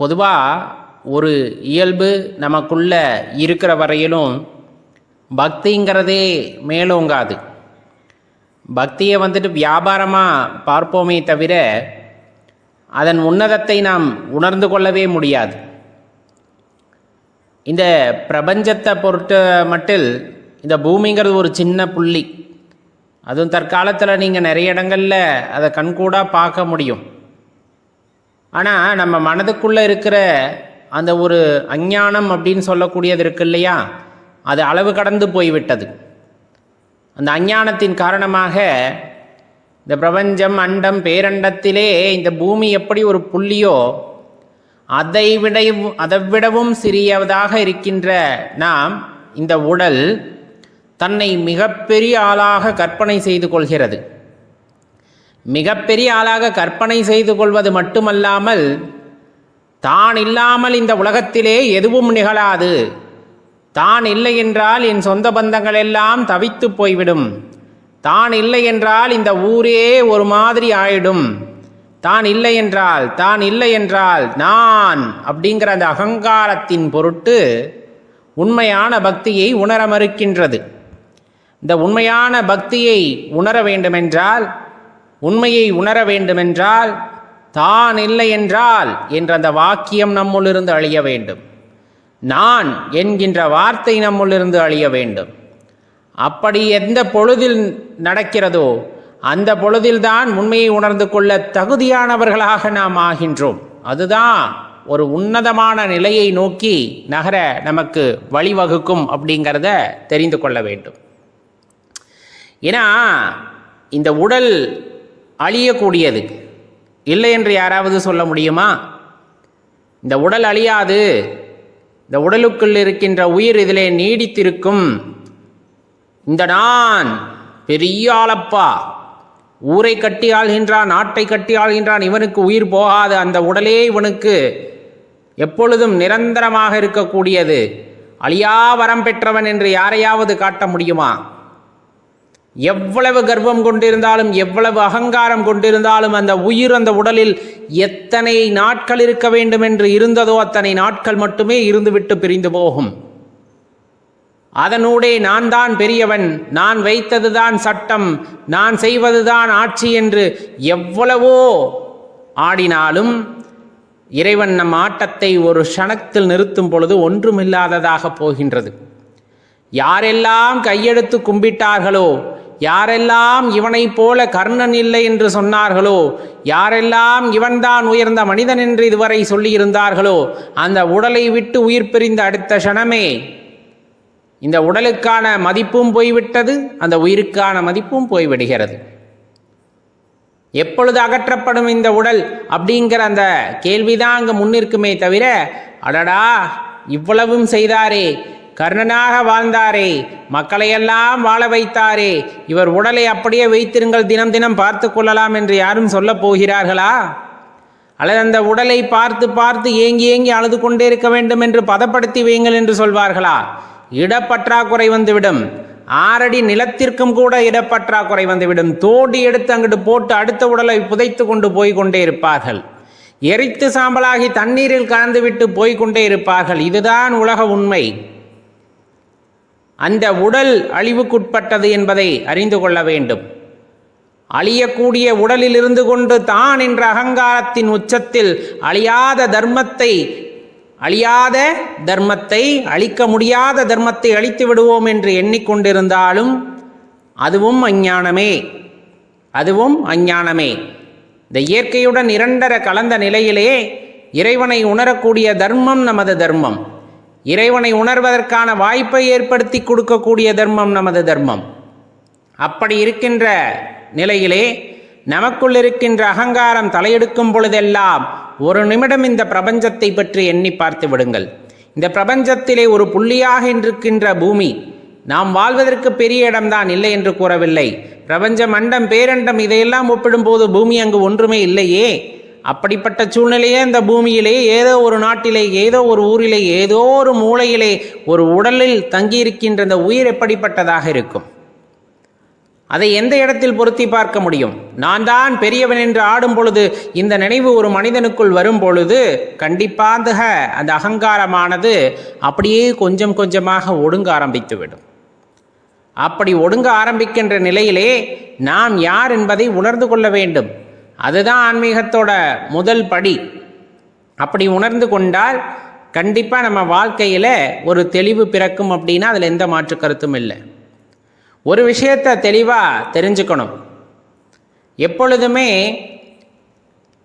பொதுவாக ஒரு இயல்பு நமக்குள்ள இருக்கிற வரையிலும் பக்திங்கிறதே மேலோங்காது. பக்தியை வந்துட்டு வியாபாரமாக பார்ப்போமே தவிர அதன் உன்னதத்தை நாம் உணர்ந்து கொள்ளவே முடியாது. இந்த பிரபஞ்சத்தை பொறுத்த மட்டில் இந்த பூமிங்கிறது ஒரு சின்ன புள்ளி. அதுவும் தற்காலத்தில் நீங்கள் நிறைய இடங்களில் அதை கண்கூடாக பார்க்க முடியும். ஆனால் நம்ம மனதுக்குள்ளே இருக்கிற அந்த ஒரு அஞ்ஞானம் அப்படின்னு சொல்லக்கூடியது இருக்கு இல்லையா? அது அளவு கடந்து போய்விட்டது. அந்த அஞ்ஞானத்தின் காரணமாக இந்த பிரபஞ்சம் அண்டம் பேரண்டத்திலே இந்த பூமி எப்படி ஒரு புள்ளியோ அதை விடவும் அதை விடவும் சிறியதாக இருக்கின்ற நாம் இந்த உடல் தன்னை மிகப்பெரிய ஆளாக கற்பனை செய்து கொள்கிறது. மிகப்பெரிய ஆளாக கற்பனை செய்து கொள்வது மட்டுமல்லாமல் தான் இல்லாமல் இந்த உலகத்திலே எதுவும் நிகழாது. தான் இல்லை என்றால் என் சொந்த பந்தங்கள் எல்லாம் தவித்து போய்விடும். தான் இல்லை என்றால் இந்த ஊரே ஒரு மாதிரி ஆயிடும். தான் இல்லை என்றால் தான் இல்லை என்றால் நான் அப்படிங்கிற அந்த அகங்காரத்தின் பொருட்டு உண்மையான பக்தியை உணர மறுக்கின்றது. இந்த உண்மையான பக்தியை உணர வேண்டுமென்றால் உண்மையை உணர வேண்டுமென்றால் தான் இல்லை என்றால் என்ற அந்த வாக்கியம் நம்முள்ளிருந்து அழிய வேண்டும். நான் என்கின்ற வார்த்தை நம்முள்ளிருந்து அழிய வேண்டும். அப்படி எந்த பொழுதில் நடக்கிறதோ அந்த பொழுதில்தான் உண்மையை உணர்ந்து கொள்ள தகுதியானவர்களாக நாம் ஆகின்றோம். அதுதான் ஒரு உன்னதமான நிலையை நோக்கி நகர நமக்கு வழிவகுக்கும் அப்படிங்கிறத தெரிந்து கொள்ள வேண்டும். ஏன்னா இந்த உடல் அழியக்கூடியது. இல்லை என்று யாராவது சொல்ல முடியுமா? இந்த உடல் அழியாது. இந்த உடலுக்குள் இருக்கின்ற உயிர் இதிலே நீடித்திருக்கும். இந்த நான் பெரிய ஆளப்பா. ஊரை கட்டி ஆள்கின்றான் நாட்டை கட்டி ஆள்கின்றான் இவனுக்கு உயிர் போகாது. அந்த உடலே இவனுக்கு எப்பொழுதும் நிரந்தரமாக இருக்கக்கூடியது. அழியா வரம் பெற்றவன் என்று யாரையாவது காட்ட முடியுமா? எவ்வளவு கர்வம் கொண்டிருந்தாலும் எவ்வளவு அகங்காரம் கொண்டிருந்தாலும் அந்த உயிர் அந்த உடலில் எத்தனை நாட்கள் இருக்க வேண்டும் என்று இருந்ததோ அத்தனை நாட்கள் மட்டுமே இருந்துவிட்டு பிரிந்து போகும். அதனூடே நான் தான் பெரியவன் நான் வைத்ததுதான் சட்டம் நான் செய்வதுதான் ஆட்சி என்று எவ்வளவோ ஆடினாலும் இறைவன் நம் ஆட்டத்தை ஒரு க்ஷணத்தில் நிறுத்தும் பொழுது ஒன்றுமில்லாததாக போகின்றது. யாரெல்லாம் கையெடுத்து கும்பிட்டார்களோ யாரெல்லாம் இவனைப் போல கர்ணன் இல்லை என்று சொன்னார்களோ யாரெல்லாம் இவன்தான் உயர்ந்த மனிதன் என்று இதுவரை சொல்லியிருந்தார்களோ அந்த உடலை விட்டு உயிர் பிரிந்த அடுத்த க்ஷணமே. இந்த உடலுக்கான மதிப்பும் போய்விட்டது அந்த உயிருக்கான மதிப்பும் போய்விடுகிறது. எப்பொழுது அகற்றப்படும் இந்த உடல் அப்படிங்கிற அந்த கேள்விதான் அங்கு முன்னிற்குமே தவிர அடடா இவ்வளவும் செய்தாரே கர்ணனாக வாழ்ந்தாரே. மக்களையெல்லாம் வாழ வைத்தாரே. இவர் உடலை அப்படியே வைத்திருங்கள். தினம் தினம் பார்த்து கொள்ளலாம் என்று யாரும் சொல்லப் போகிறார்களா? அல்லது அந்த உடலை பார்த்து பார்த்து ஏங்கி ஏங்கி அழுது கொண்டே இருக்க வேண்டும் என்று பதப்படுத்தி வையுங்கள் என்று சொல்வார்களா? இடப்பற்றாக்குறை வந்துவிடும். ஆறடி நிலத்திற்கும் கூட இடப்பற்றாக்குறை வந்துவிடும். தோண்டி எடுத்து அங்கிட்டு போட்டு அடுத்த உடலை புதைத்து கொண்டு போய் கொண்டே இருப்பார்கள். எரித்து சாம்பலாகி தண்ணீரில் கலந்துவிட்டு போய் கொண்டே இருப்பார்கள். இதுதான் உலக உண்மை. அந்த உடல் அழிவுக்குட்பட்டது என்பதை அறிந்து கொள்ள வேண்டும். அழியக்கூடிய உடலில் இருந்து கொண்டு தான் என்ற அகங்காரத்தின் உச்சத்தில் அழியாத தர்மத்தை அழியாத தர்மத்தை அழிக்க முடியாத தர்மத்தை அழித்து விடுவோம் என்று எண்ணிக்கொண்டிருந்தாலும் அதுவும் அஞ்ஞானமே. அதுவும் அஞ்ஞானமே. இந்த இயற்கையுடன் இரண்டர கலந்த நிலையிலே இறைவனை உணரக்கூடிய தர்மம் நமது தர்மம். இறைவனை உணர்வதற்கான வாய்ப்பை ஏற்படுத்தி கொடுக்கக்கூடிய தர்மம் நமது தர்மம். அப்படி இருக்கின்ற நிலையிலே நமக்குள் இருக்கின்ற அகங்காரம் தலையெடுக்கும் பொழுதெல்லாம் ஒரு நிமிடம் இந்த பிரபஞ்சத்தை பற்றி எண்ணி பார்த்து விடுங்கள். இந்த பிரபஞ்சத்திலே ஒரு புள்ளியாக இருக்கின்ற பூமி நாம் வாழ்வதற்கு பெரிய இடம்தான் இல்லை என்று கூறவில்லை. பிரபஞ்ச மண்டம் பேரண்டம் இதையெல்லாம் ஒப்பிடும்போது பூமி அங்கு ஒன்றுமே இல்லையே. அப்படிப்பட்ட சூழ்நிலையே இந்த பூமியிலே ஏதோ ஒரு நாட்டிலே ஏதோ ஒரு ஊரிலே ஏதோ ஒரு மூலையிலே ஒரு உடலில் தங்கியிருக்கின்ற இந்த உயிர் எப்படிப்பட்டதாக இருக்கும்? அதை எந்த இடத்தில் பொருத்தி பார்க்க முடியும்? நான் தான் பெரியவன் என்று ஆடும் பொழுது இந்த நினைவு ஒரு மனிதனுக்குள் வரும் பொழுது கண்டிப்பாக அந்த அகங்காரமானது அப்படியே கொஞ்சம் கொஞ்சமாக ஒடுங்க ஆரம்பித்துவிடும். அப்படி ஒடுங்க ஆரம்பிக்கின்ற நிலையிலே நாம் யார் என்பதை உணர்ந்து கொள்ள வேண்டும். அதுதான் ஆன்மீகத்தோட முதல் படி. அப்படி உணர்ந்து கொண்டால் கண்டிப்பாக நம்ம வாழ்க்கையில் ஒரு தெளிவு பிறக்கும் அப்படின்னா அதில் எந்த மாற்று கருத்தும் இல்லை. ஒரு விஷயத்தை தெளிவாக தெரிஞ்சுக்கணும். எப்பொழுதுமே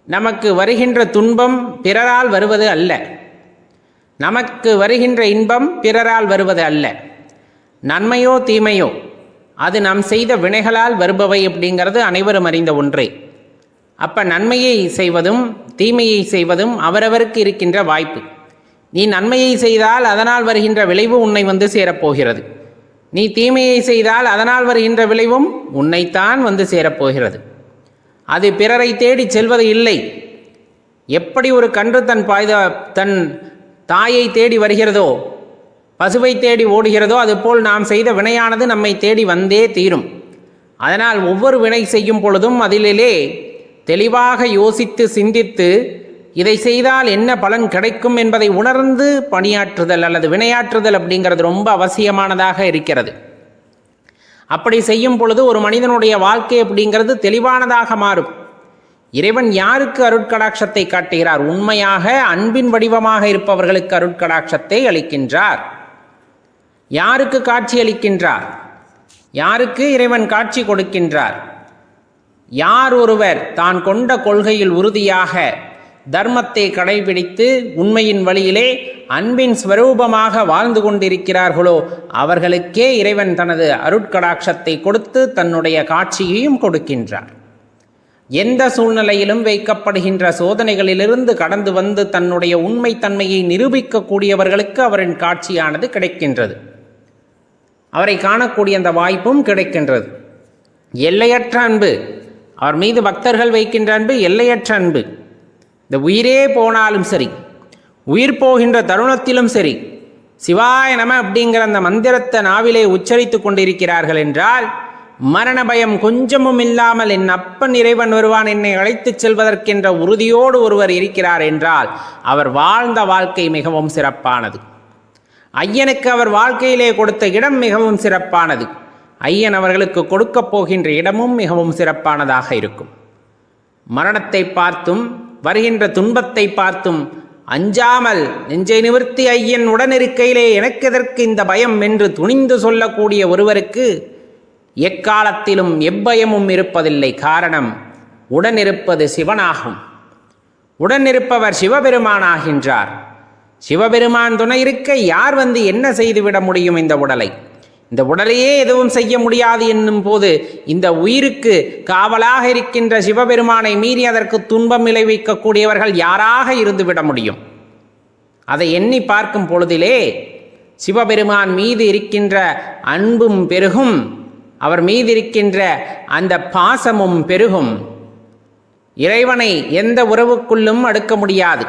நமக்கு வருகின்ற துன்பம் பிறரால் வருவது அல்ல. நமக்கு வருகின்ற இன்பம் பிறரால் வருவது அல்ல. நன்மையோ தீமையோ அது நாம் செய்த வினைகளால் வருபவை அப்படிங்கிறது அனைவரும் அறிந்த ஒன்றே. அப்போ நன்மையை செய்வதும் தீமையை செய்வதும் அவரவருக்கு இருக்கின்ற வாய்ப்பு. நீ நன்மையை செய்தால் அதனால் வருகின்ற விளைவு உன்னை வந்து சேரப்போகிறது. நீ தீமையை செய்தால் அதனால் வருகின்ற விளைவும் உன்னைத்தான் வந்து சேரப்போகிறது. அது பிறரை தேடி செல்வது இல்லை. எப்படி ஒரு கன்று தன் பாய்த தன் தாயை தேடி வருகிறதோ பசுவை தேடி ஓடுகிறதோ அதுபோல் நாம் செய்த வினையானது நம்மை தேடி வந்தே தீரும். அதனால் ஒவ்வொரு வினை செய்யும் பொழுதும் அதிலே தெளிவாக யோசித்து சிந்தித்து இதை செய்தால் என்ன பலன் கிடைக்கும் என்பதை உணர்ந்து பணியாற்றுதல் அல்லது வினையாற்றுதல் அப்படிங்கிறது ரொம்ப அவசியமானதாக இருக்கிறது. அப்படி செய்யும் பொழுது ஒரு மனிதனுடைய வாழ்க்கை அப்படிங்கிறது தெளிவானதாக மாறும். இறைவன் யாருக்கு அருட்கடாட்சத்தை காட்டுகிறார்? உண்மையாக அன்பின் வடிவமாக இருப்பவர்களுக்கு அருட்கடாட்சத்தை அளிக்கின்றார். யாருக்கு காட்சி அளிக்கின்றார்? யாருக்கு இறைவன் காட்சி கொடுக்கின்றார்? யார் ஒருவர் தான் கொண்ட கொள்கையில் உறுதியாக தர்மத்தை கடைபிடித்து உண்மையின் வழியிலே அன்பின் ஸ்வரூபமாக வாழ்ந்து கொண்டிருக்கிறார்களோ அவர்களுக்கே இறைவன் தனது அருட்கடாட்சத்தை கொடுத்து தன்னுடைய காட்சியையும் கொடுக்கின்றார். எந்த சூழ்நிலையிலும் வைக்கப்படுகின்ற சோதனைகளிலிருந்து கடந்து வந்து தன்னுடைய உண்மைத்தன்மையை நிரூபிக்கக்கூடியவர்களுக்கு அவரின் காட்சியானது கிடைக்கின்றது. அவரை காணக்கூடிய அந்த வாய்ப்பும் கிடைக்கின்றது. எல்லையற்ற அன்பு அவர் மீது பக்தர்கள் வைக்கின்ற அன்பு எல்லையற்ற அன்பு. இந்த உயிரே போனாலும் சரி உயிர் போகின்ற தருணத்திலும் சரி சிவாய நம அப்படிங்கிற அந்த மந்திரத்தை நாவிலே உச்சரித்து கொண்டிருக்கிறார்கள் என்றால் மரண பயம் கொஞ்சமும் இல்லாமல் என் அப்பன் இறைவன் வருவான் என்னை அழைத்துச் செல்வதற்கென்ற உறுதியோடு ஒருவர் இருக்கிறார் என்றால் அவர் வாழ்ந்த வாழ்க்கை மிகவும் சிறப்பானது. ஐயனுக்கு அவர் வாழ்க்கையிலே கொடுத்த இடம் மிகவும் சிறப்பானது. ஐயன் அவர்களுக்கு கொடுக்கப் போகின்ற இடமும் மிகவும் சிறப்பானதாக இருக்கும். மரணத்தை பார்த்தும் வருகின்ற துன்பத்தை பார்த்தும் அஞ்சாமல் நெஞ்சை நிவர்த்தி ஐயன் உடனிருக்கையிலே எனக்கு எதற்கு இந்த பயம் என்று துணிந்து சொல்லக்கூடிய ஒருவருக்கு எக்காலத்திலும் எவ்வயமும் இருப்பதில்லை காரணம் உடனிருப்பது சிவனாகும். உடனிருப்பவர் சிவபெருமானாகின்றார். சிவபெருமான் துணை இருக்க யார் வந்து என்ன செய்துவிட முடியும் இந்த உடலை? இந்த உடலையே எதுவும் செய்ய முடியாது என்னும் போது இந்த உயிருக்கு காவலாக இருக்கின்ற சிவபெருமானை மீறி அதற்கு துன்பம் விளைவிக்கக்கூடியவர்கள் யாராக இருந்துவிட முடியும்? அதை எண்ணி பார்க்கும் பொழுதிலே சிவபெருமான் மீது இருக்கின்ற அன்பும் பெருகும் அவர் மீது இருக்கின்ற அந்த பாசமும் பெருகும். இறைவனை எந்த உறவுக்குள்ளும் அடுக்க முடியாது.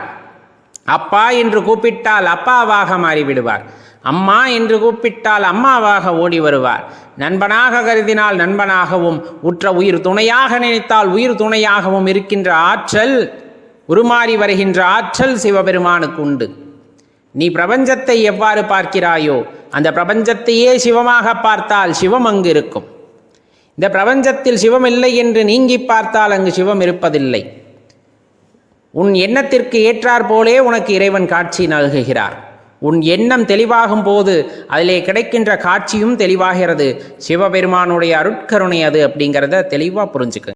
அப்பா என்று கூப்பிட்டால் அப்பாவாக மாறிவிடுவார். அம்மா என்று கூப்பிட்டால் அம்மாவாக ஓடி வருவார். நண்பனாக கருதினால் நண்பனாகவும் உற்ற உயிர் துணையாக நினைத்தால் உயிர் துணையாகவும் இருக்கின்ற ஆற்றல் உருமாறி வருகின்ற ஆற்றல் சிவபெருமானுக்கு உண்டு. நீ பிரபஞ்சத்தை எவ்வாறு பார்க்கிறாயோ அந்த பிரபஞ்சத்தையே சிவமாக பார்த்தால் சிவம் அங்கு இருக்கும். இந்த பிரபஞ்சத்தில் சிவம் இல்லை என்று நீங்கி பார்த்தால் அங்கு சிவம் இருப்பதில்லை. உன் எண்ணத்திற்கு ஏற்றார் போலே உனக்கு இறைவன் காட்சி நல்குகிறார். உன் எண்ணம் தெளிவாகும் போது அதிலே கிடைக்கின்ற காட்சியும் தெளிவாகிறது. சிவபெருமானுடைய அருட்கருணை அது அப்படிங்கிறத தெளிவாக புரிஞ்சுக்க